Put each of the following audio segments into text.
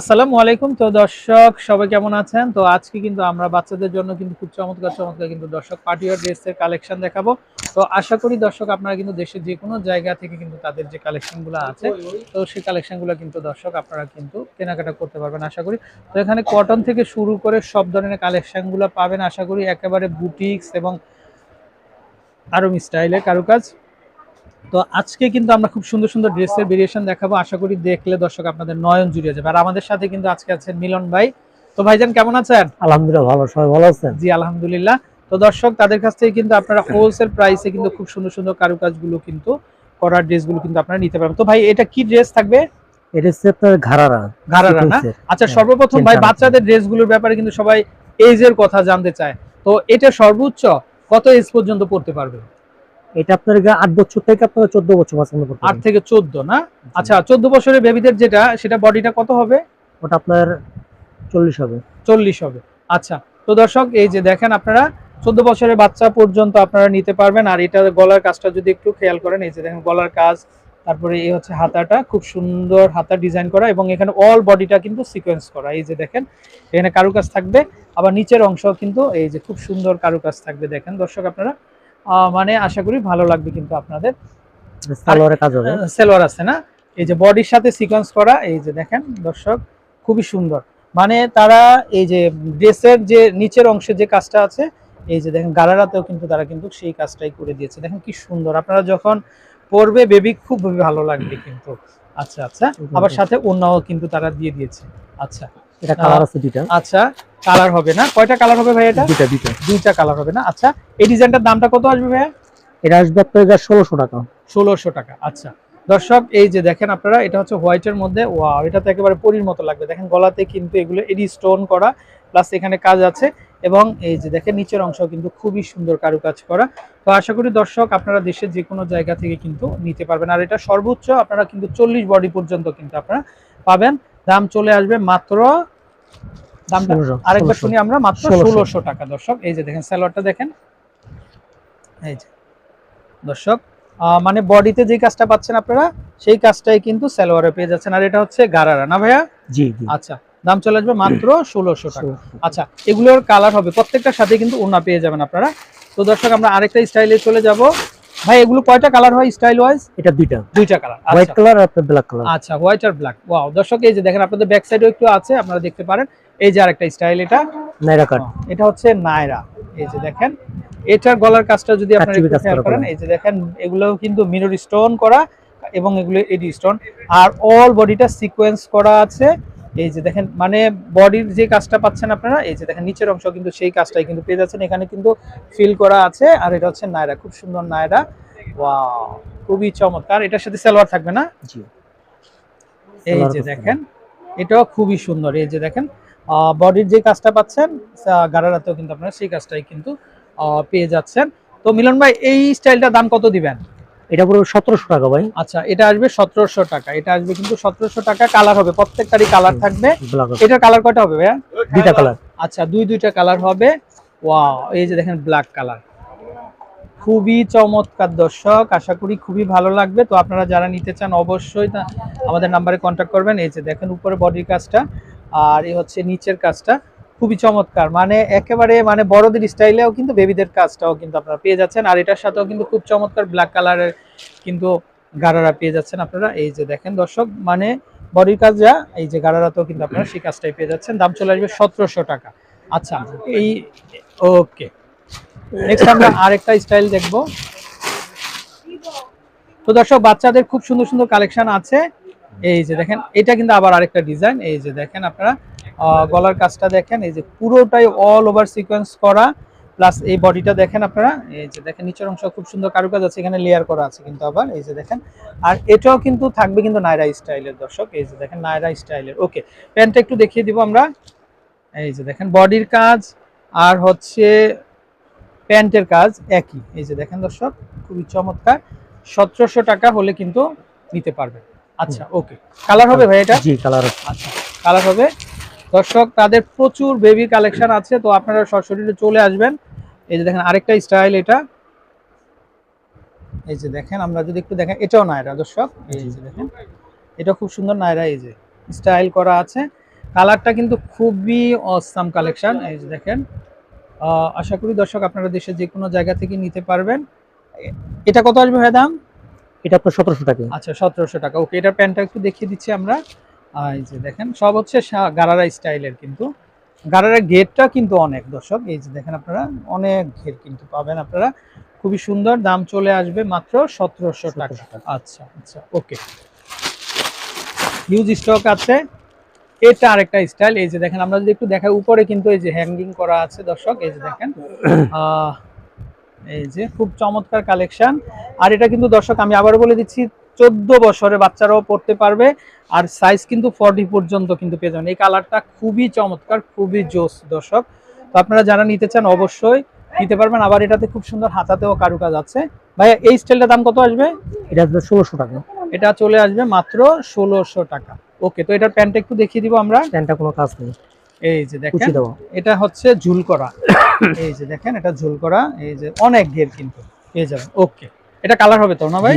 আসসালামু আলাইকুম। তো দর্শক, সবাই কেমন আছেন? তো আজকে কিন্তু আমরা বাচ্চাদের জন্য কিন্তু খুব চমৎকার চমৎকার কিন্তু দর্শক পার্টিওয়ার ড্রেসের কালেকশন দেখাবো। তো আশা করি দর্শক আপনারা কিন্তু দেশের যে কোনো জায়গা থেকে কিন্তু তাদের যে কালেকশনগুলো আছে, তো সেই কালেকশনগুলো কিন্তু দর্শক আপনারা কিন্তু কেনাকাটা করতে পারবেন, আশা করি। তো এখানে কটন থেকে শুরু করে সব ধরনের কালেকশনগুলো পাবেন, আশা করি একেবারে বুটিক্স এবং আরম স্টাইলের কারুকাজ। তো আজকে কিন্তু আমরা খুব সুন্দর সুন্দর ড্রেসের ভেরিয়েশন দেখাবো। আশা করি দেখলে দর্শক আপনাদের নয়ন জুড়িয়ে যাবে। আর আমাদের সাথে কিন্তু আজকে আছেন মিলন ভাই। তো ভাইজান কেমন আছেন? আলহামদুলিল্লাহ ভালো। সবাই ভালো আছেন? জি আলহামদুলিল্লাহ। তো দর্শক তাদের কাছ থেকে কিন্তু আপনারা হোলসেল প্রাইসে কিন্তু খুব সুন্দর সুন্দর কারুকাজগুলো কিন্তু করার ড্রেসগুলো কিন্তু আপনারা নিতে পারবেন। তো ভাই এটা কি ড্রেস থাকবে? এটা হচ্ছে আপনার ঘাড়ারা ঘাড়ারা না? আচ্ছা হ্যাঁ, সর্বপ্রথম ভাই। বাচ্চাদের ড্রেসগুলোর ব্যাপারে কিন্তু সবাই এজের কথা জানতে চায়। তো এটা সর্বোচ্চ কত এজ পর্যন্ত পড়তে পারবে? এটা আপনার আট বছর থেকে আপনার চোদ্দ বছর পর্যন্ত করতে আট থেকে চোদ্দ না? আচ্ছা চোদ্দ বছরের বেবিদের যেটা সেটা বডিটা কত হবে? ওটা আপনার চল্লিশ হবে। চল্লিশ হবে। আচ্ছা তো দর্শক এই যে দেখেন আপনারা চোদ্দ বছরের বাচ্চা পর্যন্ত আপনারা নিতে পারবেন। আর এটা গলার কাজটা যদি একটু খেয়াল করেন এই যে দেখেন গলার কাজ তারপরে এই হচ্ছে হাতাটা খুব সুন্দর হাতা ডিজাইন করা এবং এখানে অল বডিটা কিন্তু সিকোয়েন্স করা। এই যে দেখেন এখানে কারুকাজ থাকবে। আবার নিচের অংশ কিন্তু এই যে খুব সুন্দর কারুকাজ থাকবে। দেখেন দর্শক আপনারা মানে আশা করি ভালো লাগবে কিন্তু আপনাদের। সালোয়ারের কাজ হবে। সেলোয়ার আছে না? এই যে বডির সাথে সিকোয়েন্স করা এই যে দেখেন দর্শক খুবই সুন্দর। মানে তারা এই যে ড্রেসের যে নিচের অংশে যে কাজটা আছে এই যে দেখেন গারারাতেও কিন্তু তারা কিন্তু সেই কাজটাই করে দিয়েছে। দেখেন কি সুন্দর। আপনারা যখন পরবে বেবি খুব ভালো লাগবে কিন্তু। আচ্ছা আচ্ছা। আবার সাথে অন্যও কিন্তু তারা দিয়ে দিয়েছে। আচ্ছা। এটা কালার আছে দুইটা। আচ্ছা কালার হবে না? কয়টা কালার হবে ভাই এটা? দুইটা দুইটা। দুইটা কালার হবে না? আচ্ছা এই ডিজাইনটার দামটা কত আসবে ভাইয়া? এটা আসবে আপনার ষোলোশো টাকা। ষোলোশো টাকা আচ্ছা। দর্শক এই যে দেখেন আপনারা এটা হচ্ছে হোয়াইটের মধ্যে ওয়াও এটা তো একেবারে পরির মতো লাগবে। দেখেন গলাতে কিন্তু এগুলো এডি স্টোন করা প্লাস এখানে কাজ আছে। এবং এই যে দেখেন নিচের অংশ কিন্তু খুবই সুন্দর কারুকাজ করা। তো আশা করি দর্শক আপনারা দেশের যে কোনো জায়গা থেকে কিন্তু নিতে পারবেন। আর এটা সর্বোচ্চ আপনারা কিন্তু চল্লিশ বডি পর্যন্ত কিন্তু আপনারা পাবেন। দাম চলে আসবে মাত্র দামটা 1600, আরেকবার 1600 শুনি আমরা মাত্র ষোলোশো। টাকা। দর্শক এই যে দেখেন স্যালোয়ারটা দেখেন। এই যে দর্শক মানে বডিতে যে কাজটা পাচ্ছেন আপনারা সেই কাজটাই কিন্তু সালোয়ারে পেয়ে যাচ্ছেন। আর এটা হচ্ছে গারারা না ভাইয়া? জি জি। আচ্ছা দাম চলে আসবে মাত্র ষোলোশো টাকা। আচ্ছা এগুলোর কালার হবে প্রত্যেকটার সাথে কিন্তু ওনা পেয়ে যাবেন আপনারা। তো দর্শক আমরা আরেকটা স্টাইলে চলে যাব। ভাই এগুলো কয়টা কালার হয় স্টাইল ওয়াইজ এটা দুইটা। দুইটা কালার হোয়াইট কালার আর ব্ল্যাক কালার আচ্ছা হোয়াইট আর ব্ল্যাক ওয়াও দর্শক এই যে দেখেন আপনাদের ব্যাক সাইডেও একটু আছে আপনারা দেখতে পারেন। এই যে আরেকটা স্টাইল এটা। নাইরা কাট এটা হচ্ছে নায়রা এই যে দেখেন এটার গলার কাজটা যদি আপনারা একটু খেয়াল করেন এই যে দেখেন এগুলো কিন্তু মিরর স্টোন করা এবং এগুলো এডি স্টোন আর অল বডিটা সিকোয়েন্স করা আছে। এই যে দেখেন মানে বডির যে কাজটা পাচ্ছেন আপনারা এই যে দেখেন নিচের অংশ কিন্তু সেই কাজটাই কিন্তু পেয়ে যাচ্ছেন। এখানে কিন্তু ফিল করা আছে আর এটা হচ্ছে নায়রা খুব সুন্দর নায়রা। ওয়াও খুবই চমৎকার। এটার সাথে সালোয়ার থাকবে না? জি। এই যে দেখেন এটাও খুবই সুন্দর। এই যে দেখেন বডির যে কাজটা পাচ্ছেন আহ, গারারাতেও কিন্তু আপনারা সেই কাজটাই কিন্তু পেয়ে যাচ্ছেন। তো মিলন ভাই এই স্টাইলটার দাম কত দিবেন? এটা পুরো সতেরোশো টাকা ভাই। আচ্ছা এটা আসবে সতেরোশো টাকা। এটা আসবে কিন্তু সতেরোশো টাকা। কালার হবে প্রত্যেকটারই কালার থাকবে। এটার কালার কয়টা হবে ভাইয়া? দুইটা কালার আচ্ছা দুই দুইটা কালার হবে। ওয়াও এই যে দেখেন ব্ল্যাক কালার খুবই চমৎকার দর্শক আশা করি খুবই ভালো লাগবে। তো আপনারা যারা নিতে চান অবশ্যই আমাদের নাম্বারে কন্ট্যাক্ট করবেন। এই যে দেখেন উপরে বডির কাজটা আর এই হচ্ছে নিচের কাজটা। খুবই চমৎকার। মানে একেবারে মানে বড়দের স্টাইলেও কিন্তু বেবিদের কাজটাও কিন্তু আপনারা পেয়ে যাচ্ছেন। আর এটার সাথেও কিন্তু খুব চমৎকার ব্ল্যাক কালারের কিন্তু গারারা পেয়ে যাচ্ছেন আপনারা। এই যে দেখেন দর্শক মানে বডির কাজ যা, এই যে গারারাতেও কিন্তু আপনারা সেই কাজটাই পেয়ে যাচ্ছেন। দাম চলে আসবে সতেরোশো টাকা। আচ্ছা এই ওকে নেক্সট আমরা আরেকটা স্টাইল দেখব। তো দর্শক, বাচ্চাদের খুব সুন্দর সুন্দর কালেকশন আছে। এই যে দেখেন, এটা কিন্তু আবার আরেকটা ডিজাইন এই যে দেখেন আপনারা গলার কাজটা দেখেন এই যে পুরোটাই অল ওভার সিকোয়েন্স করা প্লাস এই বডিটা দেখেন আপনারা এই যে দেখেন নিচের অংশ খুব সুন্দর কারুকাজ আছে এখানে লেয়ার করা আছে কিন্তু আবার এই যে দেখেন। আর এটাও কিন্তু থাকবে কিন্তু নায়রা স্টাইলের দর্শক এই যে দেখেন নায়রা স্টাইলের। ওকে প্যান্টটা একটু দেখিয়ে দিব আমরা। এই যে দেখেন বডির কাজ আর হচ্ছে প্যান্টের কাজ একই। এই যে দেখেন দর্শক খুবই চমৎকার। সতেরোশো টাকা হলে কিন্তু নিতে পারবেন। আচ্ছা ওকে কালার হবে ভাই এটা? জি কালার আচ্ছা কালার হবে। দর্শক তাদের প্রচুর বেবি কালেকশন আছে তো আপনারা সরাসরি চলে আসবেন। এই যে দেখেন আরেকটা স্টাইল এটা। এই যে দেখেন আমরা যদি একটু দেখেন এটাও নায়রা দর্শক। এই যে দেখেন এটা খুব সুন্দর নায়রা এই যে স্টাইল করা আছে। কালারটা কিন্তু খুবই অসাম কালেকশন এই যে দেখেন। আশা করি দর্শক আপনারা দেশের যে কোনো জায়গা থেকে নিতে পারবেন। এটা কত আসবে ভাই দাম? এটা আপনার সতেরোশো টাকা। আচ্ছা সতেরোশো টাকা। ওকে এটার প্যান্টটা একটু দেখিয়ে দিচ্ছি আমরা। এই যে দেখেন সব হচ্ছে গারারা স্টাইলের কিন্তু। গারারা ঘেরটা কিন্তু অনেক দর্শক। এই যে দেখেন আপনারা অনেক ঘের কিন্তু পাবেন আপনারা। খুবই সুন্দর দাম চলে আসবে মাত্র সতেরোশো টাকা। 1700 টাকা। আচ্ছা আচ্ছা ওকে। হিউজ স্টক আছে। এটা আরেকটা স্টাইল এই যে দেখেন আমরা যদি একটু দেখাই উপরে কিন্তু এই যে হ্যাঙ্গিং করা আছে দর্শক। এই যে দেখেন এই যে খুব চমৎকার কালেকশন আর এটা কিন্তু দর্শক আমি আবারও বলে দিচ্ছি চোদ্দ বছরের বাচ্চারাও পড়তে পারবে। আর সাইজ কিন্তু ফর্টি পর্যন্ত কিন্তু পেয়ে যাবেন। এই কালারটা খুবই চমৎকার খুবই জোস দর্শক। তো আপনারা যারা নিতে চান অবশ্যই নিতে পারবেন। আবার এটাতে খুব সুন্দর হাতাতেও কারুকাজ আছে। ভাইয়া এই স্টাইলটার দাম কত আসবে? এটা আপনার ষোলোশো টাকা। এটা চলে আসবে মাত্র ষোলোশো টাকা। ওকে তো এটার প্যান্টটা একটু দেখিয়ে দিব আমরা। প্যান্টটা কোনো কাজ নেই। এই যে দেখেন এটা হচ্ছে ঝুল করা। এই যে দেখেন এটা ঝুল করা। এই যে অনেক ঘের কিন্তু পেয়ে যাবেন। ওকে এটা কালার হবে তো না ভাই?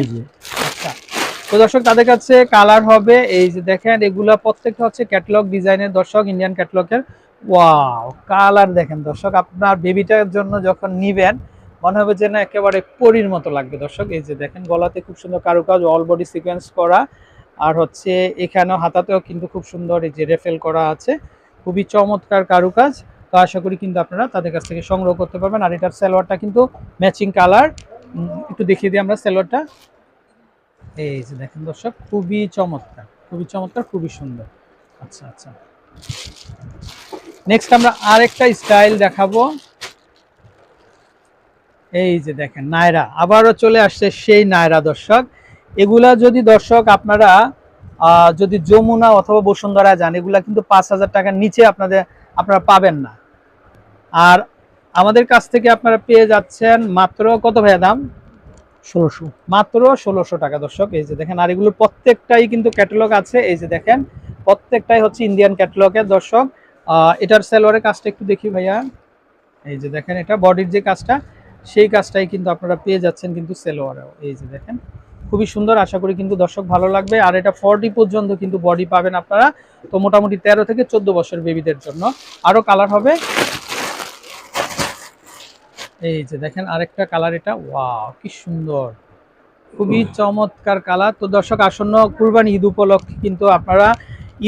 তো দর্শক, তাদের কাছে কালার হবে এই যে দেখেন, এগুলা প্রত্যেকটা হচ্ছে ক্যাটলগ ডিজাইনের দর্শক ইন্ডিয়ান ক্যাটালগের ওয়াও কালার দেখেন দর্শক, আপনার বেবিটার জন্য যখন নিবেন, মনে হবে যে না একেবারে পরীর মতো লাগবে দর্শক। এই যে দেখেন, গলাতে খুব সুন্দর কারুকাজ অল বডি সিকোয়েন্স করা। আর হচ্ছে এখানেও হাতাতেও কিন্তু খুব সুন্দর এই যে রেফেল করা আছে। খুবই চমৎকার কারুকাজ। তো আশা করি কিন্তু আপনারা তাদের কাছ থেকে সংগ্রহ করতে পারবেন। আর এটার সালোয়ারটা কিন্তু ম্যাচিং কালার একটু দেখিয়ে দিই আমরা সালোয়ারটা। এই যে দেখেন দর্শক, খুবই চমৎকার খুবই চমৎকার, খুবই সুন্দর। আচ্ছা আচ্ছা। নেক্সট আমরা আরেকটা স্টাইল দেখাবো। এই যে দেখেন, নায়রা। আবারও চলে আসছে সেই নায়রা দর্শক। এগুলা যদি দর্শক আপনারা যদি যমুনা অথবা বসুন্ধরা যান, এগুলা কিন্তু পাঁচ হাজার টাকার নিচে আপনাদের, আপনারা পাবেন না। আর আমাদের কাছ থেকে আপনারা পেয়ে যাচ্ছেন মাত্র কত ভাইয়া দাম? ষোলোশো। মাত্র ষোলোশো টাকা, দর্শক। এই যে দেখেন, আর এগুলোর প্রত্যেকটাই কিন্তু ক্যাটালগ আছে। এই যে দেখেন, প্রত্যেকটাই হচ্ছে ইন্ডিয়ান ক্যাটালগের দর্শক। এটার সেলোয়ারের কাজটা একটু দেখি ভাইয়া। এই যে দেখেন, এটা বডির যে কাজটা, সেই কাজটাই কিন্তু আপনারা পেয়ে যাচ্ছেন কিন্তু সেলোয়ারেও এই যে দেখেন, খুবই সুন্দর। আশা করি কিন্তু দর্শক ভালো লাগবে। আর এটা ফর্টি পর্যন্ত কিন্তু বডি পাবেন আপনারা। তো মোটামুটি তেরো থেকে চোদ্দ বছর বেবিদের জন্য। আরও কালার হবে। এই যে দেখেন আরেকটা কালার এটা। ওয়াও কি সুন্দর। খুবই চমৎকার কালার। তো দর্শক আসন্ন কুরবানি ঈদ উপলক্ষে কিন্তু আপনারা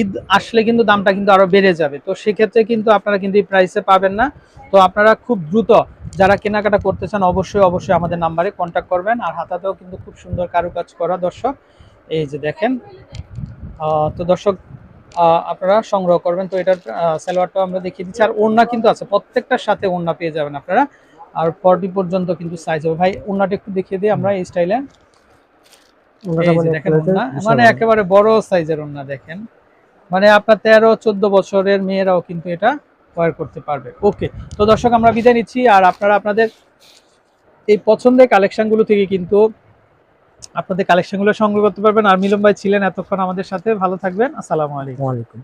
ঈদ আসলে কিন্তু দামটা কিন্তু আরও বেড়ে যাবে। তো সেক্ষেত্রে কিন্তু আপনারা কিন্তু এই প্রাইসে পাবেন না। তো আপনারা খুব দ্রুত যারা কেনাকাটা করতে চান অবশ্যই অবশ্যই আমাদের নাম্বারে কন্ট্যাক্ট করবেন। আর হাতাতেও কিন্তু খুব সুন্দর কারুকাজ করা দর্শক। এই যে দেখেন। তো দর্শক আপনারা সংগ্রহ করবেন। তো এটার সালোয়ারটাও আমরা দেখিয়ে দিচ্ছি। আর ওড়না কিন্তু আছে। প্রত্যেকটার সাথে ওড়না পেয়ে যাবেন আপনারা। আর ফর্টি পর্যন্ত কিন্তু সাইজ হবে। ভাই ওড়নাটা একটু দেখিয়ে দিই আমরা এই স্টাইলে ওনাটা মানে একেবারে বড়। সাইজের ওড়না দেখেন। মানে আপনার তেরো চোদ্দ বছরের মেয়েরাও কিন্তু এটা ওয়ার করতে পারবে। ওকে তো দর্শক আমরা বিদায় নিচ্ছি। আর আপনারা আপনাদের এই পছন্দের কালেকশনগুলো থেকে কিন্তু আপনাদের কালেকশনগুলো সংগ্রহ করতে পারবেন। আর মিলন ভাই ছিলেন এতক্ষণ আমাদের সাথে। ভালো থাকবেন। আসসালামু আলাইকুম।